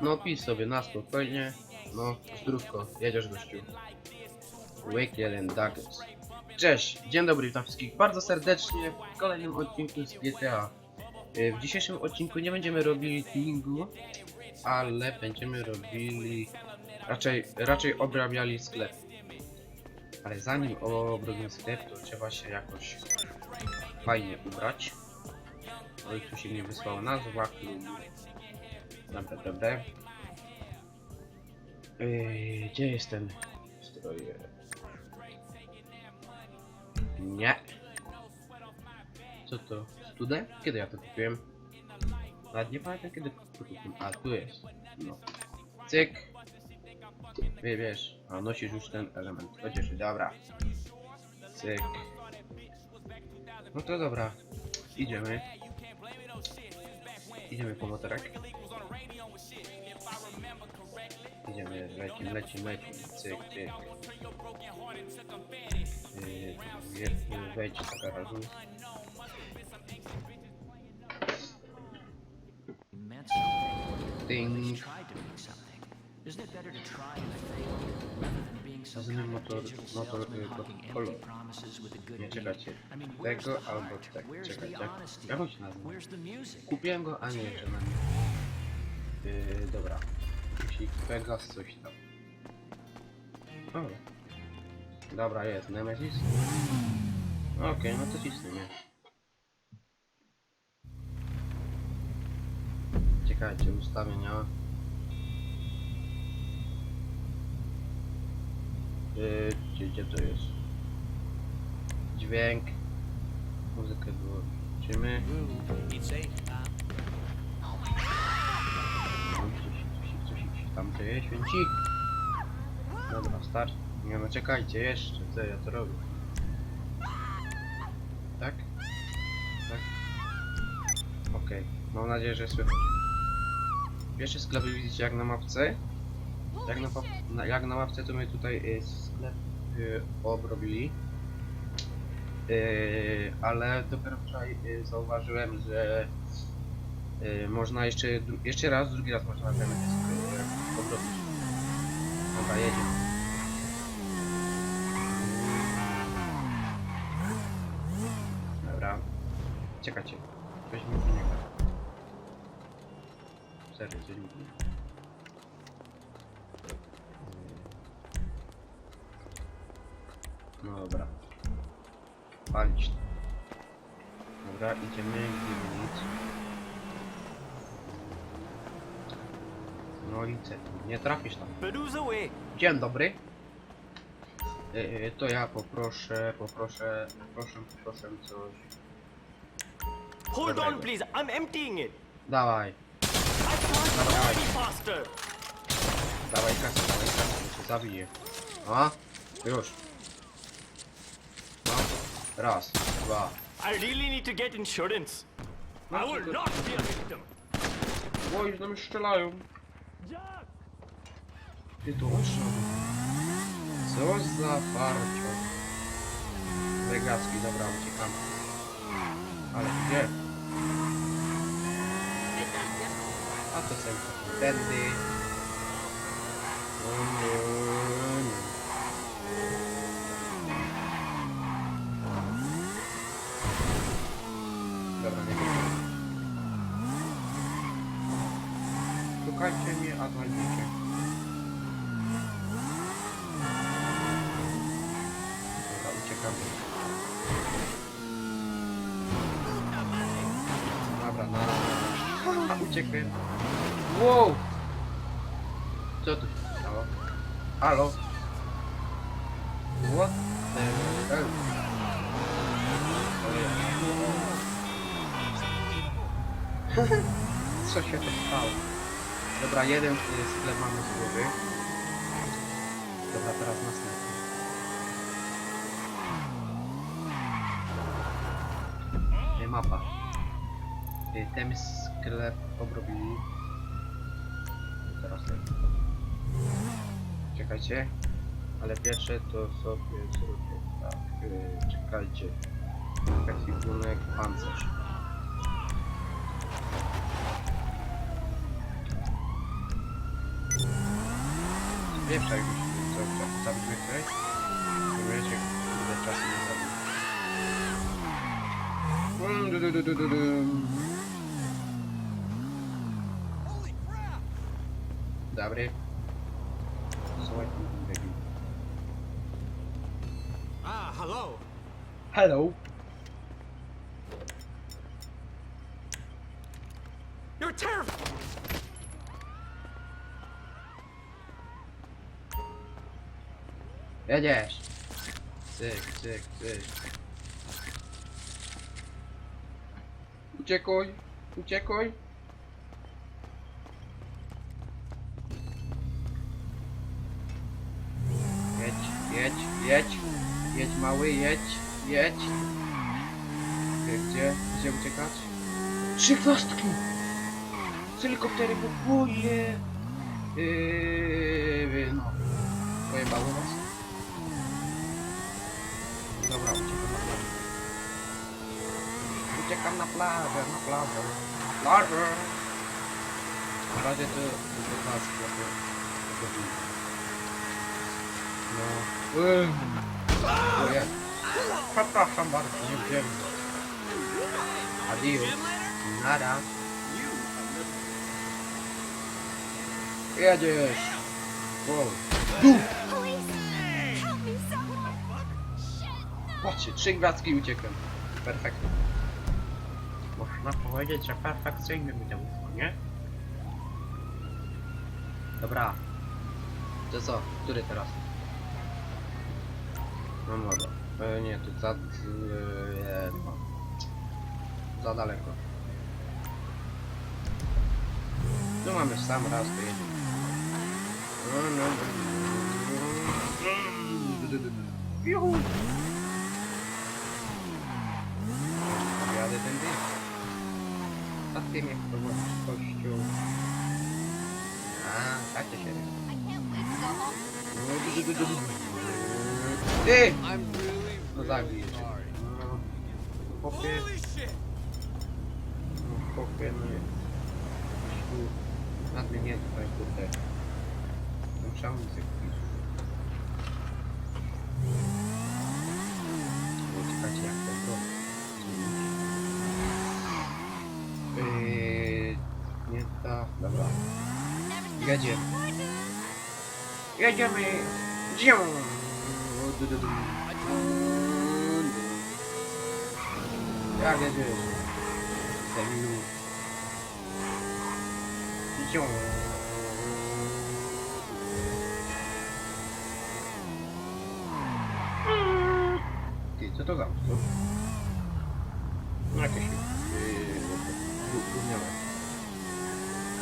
No pij sobie na spokojnie. No, zdrówko, jedziesz gościu. 1 Duggets. Cześć, dzień dobry, witam wszystkich bardzo serdecznie w kolejnym odcinku z GTA. Y, W dzisiejszym odcinku nie będziemy robili tuningu, ale będziemy robili... Raczej, raczej obrabiali sklep. Ale zanim obrobimy sklep, to trzeba się jakoś fajnie ubrać. Oj, tu się nie wysłała nazwa klubu. Dobra, dobra. Yy, gdzie jest ten? Nie. Co to? Stude? Kiedy ja to kupiłem? Nawet nie pamiętam kiedy to kupiłem. A, tu jest. No. Cyk. Wie, wiesz, a nosisz już ten element. Chociaż, dobra. Cyk. No to dobra. Idziemy. Idziemy po motorek. Idziemy, lecimy, lecimy, lecimy. Cyk, cyk. Yy, Wejdź do garażu. Ding. Rozumiem motor, motor salesman y, Nie where's Tego albo tak. The jak, jak on się nazywa? Kupiłem go, a nie jeszcze na nim. Yy, dobra. Jeśli Pegas coś tam. O. Dobra, jest. Nemesis? Okej, no to cisnę, nie? Czekajcie, ustawienia. Yy, gdzie, gdzie to jest? Dźwięk. Muzykę wyłączymy. Coś, coś tam dzieje, święci. Dobra, start. Nie no, czekajcie jeszcze, co ja to robię? Tak? Tak? Okej, mam nadzieję, że słychać. Pierwszy sklep widzicie jak na mapce. Jak na, na, jak na mapce to my tutaj y, sklep y, obrobili. Y, ale dopiero wczoraj y, zauważyłem, że y, można jeszcze, jeszcze raz, drugi raz można ten y, obrobić. Dobra, jedziemy. Dobra. Czekajcie. Coś mi tu nie gra. Serio, coś mi. No dobra. Palić. Dobra, idziemy, gdzie nic. No? Nie trafisz tam. Dzień dobry. E, e, to ja poproszę, poproszę, poproszę, poproszę coś. Hold on, please. I'm emptying it. Dawaj, faster. dawaj kasę, dawaj kasę, się zabiję. A? Już. No. Raz, dwa. I really need to get insurance. No, I will not be a victim. Oj, no mi strzelają. Ty to oszło. Co za farcio. Wygacki, dobra, uciekamy. Ale gdzie? A to są tędy. No, no, no. Dobra, nie wiem. Znajdziecie. Dobra, uciekamy. Dobra, na na- Uciekłem. Wow! Co tu się? Halo? What the hell? Co się to stało? Dobra, jeden sklep mamy z głowy. Dobra, teraz następny. Nie, mapa. Y, Ten sklep obrobili. Teraz ten. Czekajcie. Ale pierwsze to sobie zrobię tak. y, Czekajcie. Ekwipunek, pancerz. Wieprzaj musimy co czas. Zabić mnie tutaj? Wiecie, kurde, czasu nie zabił. Mm, du, du, du, du, du, du. Dobry. Słuchaj. Ah, hello. Hello. Jedziesz. Cyk, cyk, cyk. Uciekuj, uciekuj. Jedź, jedź, jedź. Jedź mały, jedź, jedź. Gdzie, gdzie, gdzie uciekać? Trzy gwiazdki! Z helikoptery kupuje! Yy, no. Pojebało was? Dobra, uciekam na plażę. Uciekam na plażę, na plażę. Na plażę! Na razie nas trochę godzinka. No. Ym. O jest. Przepraszam bardzo, nie. Wow. Patrzcie, trzy gwiazdki i uciekłem. Perfekto. Można powiedzieć, że perfekcyjny będzie UFO, nie? Dobra. To co? Który teraz? No może. E, nie, tu za... E, no. Za daleko. Tu mamy sam raz, to jedziemy. No, no, no, no. Juhu! Jadę tędy. A ty mnie prowadzisz kościół. A, tak to się robi. I can't wait to go home. Ty! I'm really, No zabij cię. No. Chłopie, Jedziemy. Jedziemy! Dzią! Jak jedziesz? Debilu. Dzią! Ty, co to za psu? Jakieś...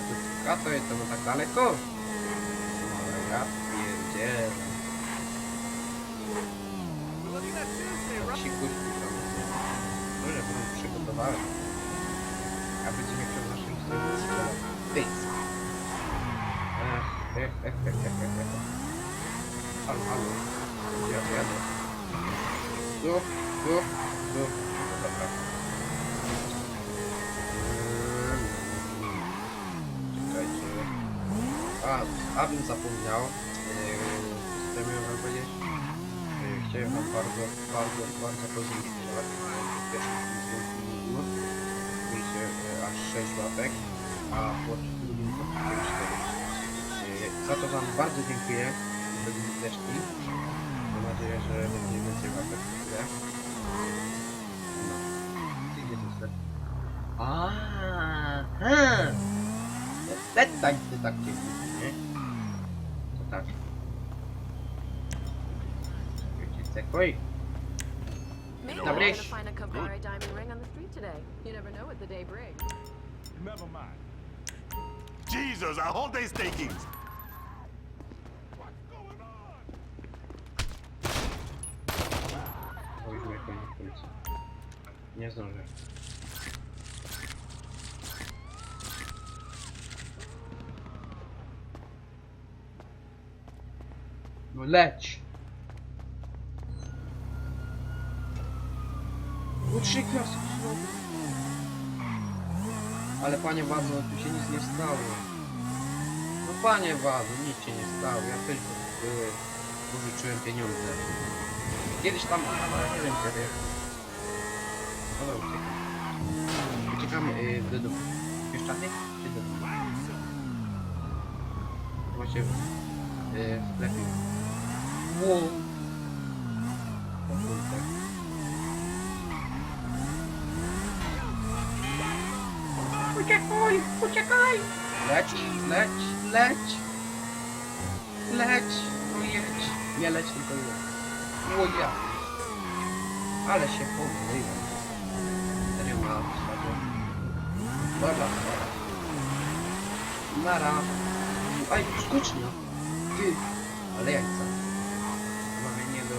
Kato, kato jest to no tak daleko? No ja pierdzielę. Ci kuźni tam. Dobrze, bo przygotowałem. A będzie mnie przez naszym stronę strzelał. Ty! Ech, ech, ech, ech, ech, ech, ech. Halo, halo. Gdzie ja jadę? Tu, tu, tu. No dobra. Eee, Czekajcie. A, abym zapomniał. Yy, Chcemy wam powiedzieć. Yy, Chciałem wam bardzo, bardzo, bardzo podziękować. Mieliście yy, aż 6 łapek, a po drugim to 4. Yy, Za to wam bardzo dziękuję. Według listeczki. Mam nadzieję, że będzie więcej łapek górę. No. Gdzie jest listeczka? Aha! Te tak, ty tak Wiecie, cekoj. Maybe Dobry. we're gonna find a Kavari diamond ring on the street today. You never know what the day brings. Never mind. Jesus, a whole day's takings. O, już mnie koniec policji. Nie zdążę. No leć! No trzy gwiazdki znowu. Ale panie bardzo, tu się nic nie stało. No panie Wadu, nic się nie stało. Ja też były, pożyczyłem pieniądze. Kiedyś tam, ale nie wiem kiedy. No dobra, uciekam. Uciekamy yy, do domu. Pieszczaty? Czy do domu? Właśnie w, yy, w sklepie. Wow. O kurde. Uciekaj, uciekaj! Leć, leć, leć! Leć! No jedź! Nie leć, tylko jedź. O ja! Ale się pomyliłem. Serio ma spadło. Dobra. Nara. Aj, skocznia! Ty! Ale jajca. Mamy nie do...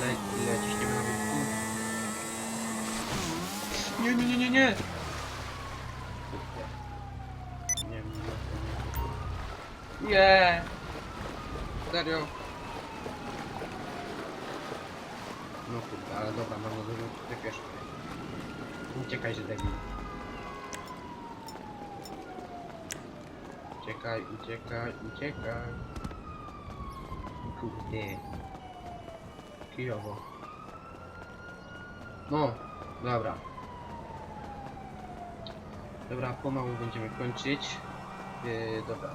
Le, lecisz nie na wieku. Nie, nie, nie, nie, nie! Nie wiem, nie, nie. Serio? No kurde, ale dobra, mam nadzieję, że ty wiesz. Uciekaj, że debil. Uciekaj, uciekaj, uciekaj. Kurde. Kijowo. No, dobra. Dobra, pomału będziemy kończyć. Yy, dobra.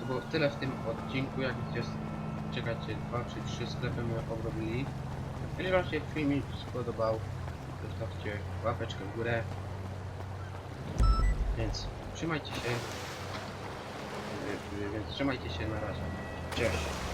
To było tyle w tym odcinku, jak widzicie, czekajcie, dwa czy trzy sklepy my obrobili. Jeżeli wam się filmik spodobał, zostawcie łapeczkę w górę. Więc trzymajcie się. Yy, Więc trzymajcie się na razie. Cześć.